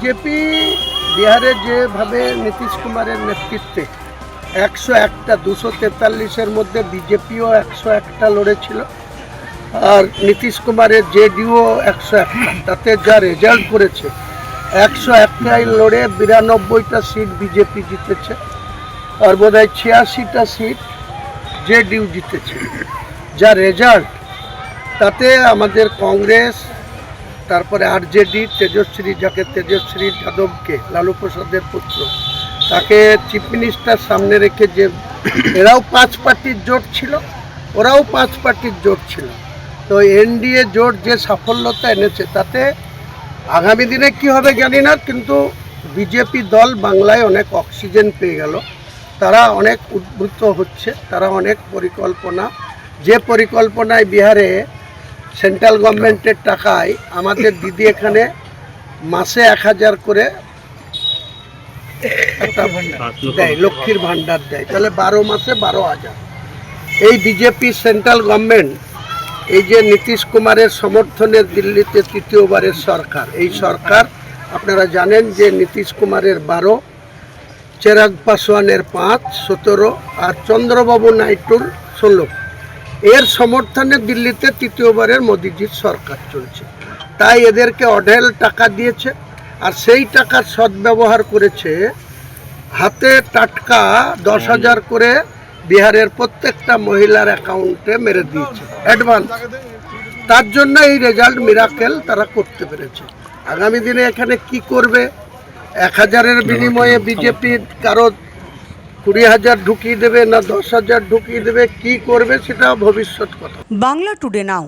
BJP, বিহারে যেভাবে নীতিশ কুমারের নেতৃত্বে একশো একটা, দুশো তেতাল্লিশের মধ্যে বিজেপিও একশো একটা লড়েছিল, আর নীতিশ কুমারের জেডিও একশো একটা, তাতে যা রেজাল্ট করেছে, একশো একটাই লড়ে বিরানব্বইটা সিট বিজেপি জিতেছে, আর বোধ হয় ছিয়াশিটা সিট জেডিউ জিতেছে। যা রেজাল্ট তাতে আমাদের কংগ্রেস তারপরে আর আরজেডি তেজস্বী যাকে তেজস্বী যাদবকে, লালু প্রসাদের পুত্র। তাকে চিফ মিনিস্টার সামনে রেখে যে এরাও পাঁচ পার্টির জোট ছিল, ওরাও পাঁচ পার্টির জোট ছিল। তো এনডিএ জোট যে সাফল্যতা এনেছে, তাতে আগামী দিনে কি হবে জানি না, কিন্তু বিজেপি দল বাংলায় অনেক অক্সিজেন পেয়ে গেল। তারা অনেক উদ্বুদ্ধ হচ্ছে, তারা অনেক পরিকল্পনা, যে পরিকল্পনায় বিহারে সেন্ট্রাল গভর্নমেন্টের টাকায় আমাদের দিদি এখানে মাসে এক হাজার করে একটা দেয়, লক্ষ্মীর ভাণ্ডার দেয়। তাহলে বারো মাসে বারো হাজার। এই বিজেপি সেন্ট্রাল গভর্নমেন্ট, এই যে নীতিশ কুমারের সমর্থনে দিল্লিতে তৃতীয়বারের সরকার, এই সরকার আপনারা জানেন যে নীতিশ কুমারের বারো, চেরাগ পাসওয়ানের পাঁচ, সতেরো আর চন্দ্রবাবু নাইডুর ষোলো। এর সমর্থনে দিল্লিতে তৃতীয়বারের মোদিজির সরকার চলছে। তাই এদেরকে অঢেল টাকা দিয়েছে আর সেই টাকার সদ্ব্যবহার করেছে হাতে টাটকা দশ হাজার করে বিহারের প্রত্যেকটা মহিলার অ্যাকাউন্টে মেরে দিয়েছে অ্যাডভান্স। তার জন্য এই রেজাল্ট মিরাকেল তারা করতে পেরেছে। আগামী দিনে এখানে কি করবে? এক হাজারের বিনিময়ে বিজেপির কারও কুড়ি হাজার ঢুকিয়ে দেবে না দশ হাজার ঢুকিয়ে দেবে, কি করবে সেটা ভবিষ্যৎ কথা। বাংলা টুডে নাও।